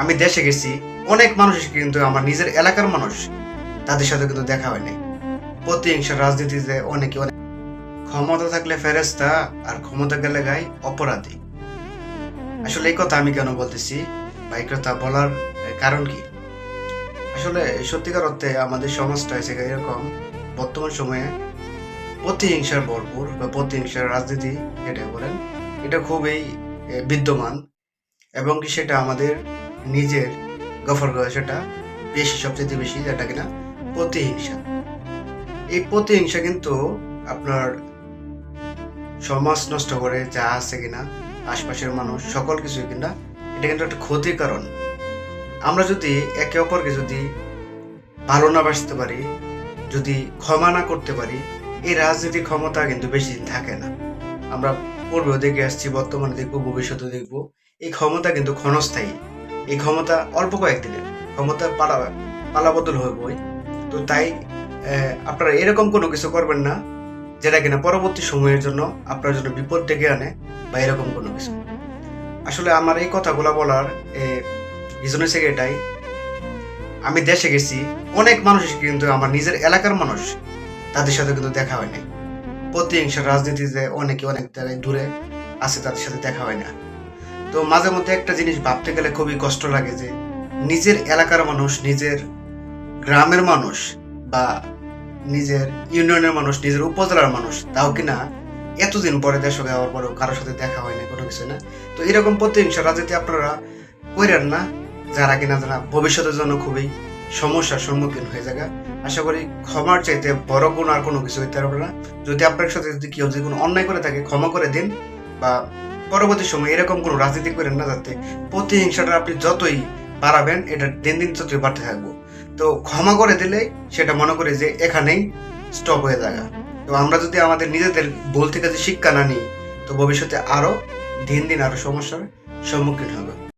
আমি দেশে গেছি, অনেক মানুষ কিন্তু আমার নিজের এলাকার মানুষ, তাদের সাথে কিন্তু দেখা হয়নি প্রতিহিংসা রাজনীতিতে অনেকে অনেক ক্ষমতা থাকলে ফেরেস্তা আর ক্ষমতা গেলে গাই অপরাধী। আসলে এই কথা আমি কেন বলতেছি? বা এই কথা বলার কারণ কি? আসলে সত্যিকার অর্থে আমাদের সমাজটা হয়েছে এরকম, বর্তমান সময়ে প্রতিহিংসার ভরপুর বা প্রতিহিংসার রাজনীতি যেটা বলেন, এটা খুবই বিদ্যমান এবং কি সেটা আমাদের নিজের গফর করে সেটা, বেশি সবচেয়ে বেশি, যেটা কিনা প্রতিহিংসা। এই প্রতিহিংসা কিন্তু আপনার সমাজ নষ্ট করে, যা আছে কিনা, আশপাশের মানুষ, সকল কিছুই কিনা, এটা কিন্তু একটা ক্ষতির কারণ। আমরা যদি একে অপরকে যদি ভালো না বাসতে পারি, যদি ক্ষমা না করতে পারি, এই রাজনীতির ক্ষমতা কিন্তু বেশি দিন থাকে না। আমরা পূর্বেও দেখে আসছি, বর্তমানে দেখব ভবিষ্যতে দেখব, এই ক্ষমতা কিন্তু ক্ষণস্থায়ী। এই ক্ষমতা অল্প কয়েকদিনের। ক্ষমতা পালা পালাবদল হয়ে বই। তো তাই আপনারা এরকম কোনো কিছু করবেন না, যেটা কিনা পরবর্তী সময়ের জন্য আপনার জন্য বিপদ ডেকে আনে, বা এরকম কোনো কিছু। আসলে আমার এই কথাগুলো বলার রিজন হচ্ছে এটাই আমি দেশে গেছি, অনেক মানুষ কিন্তু আমার নিজের এলাকার মানুষ, তাদের সাথে কিন্তু দেখা হয়নি প্রতিহিংসা রাজনীতিতে অনেকে অনেক দূরে আছে, তাদের সাথে দেখা হয় না। তো মাঝে মধ্যে একটা জিনিস ভাবতে গেলে খুবই কষ্ট লাগে যে নিজের এলাকার মানুষ, নিজের গ্রামের মানুষ বা নিজের ইউনিয়নের মানুষ, নিজের উপজেলার মানুষ, তাও কিনা এতদিন পরে দেশ যাওয়ার পরেও কারোর সাথে দেখা হয় না কোনো কিছু না। তো এরকম প্রতিহিংসা রাজনীতি আপনারা কইরেন না, যারা কিনা যারা ভবিষ্যতের জন্য খুবই সমস্যার সম্মুখীন হয়ে যাবে আশা করি ক্ষমার চাইতে বড় কোনো আর কোনো কিছু হইতে পারবে না। যদি আপনার সাথে যদি কেউ যদি কোনো অন্যায় করে থাকে, ক্ষমা করে দিন বা পরবর্তী সময় এরকম কোনো রাজনীতি করে না যাতে প্রতিহিংসাটা আপনি যতই বাড়াবেন, এটা দিন দিন ততই বাড়তে থাকব। তো ক্ষমা করে দিলে সেটা মনে করে যে এখানেই স্টপ হয়ে যায় তো আমরা যদি আমাদের নিজেদের ভুল থেকে শিক্ষা না নিই, তো ভবিষ্যতে আরও দিন দিন আরও সমস্যার সম্মুখীন হবে।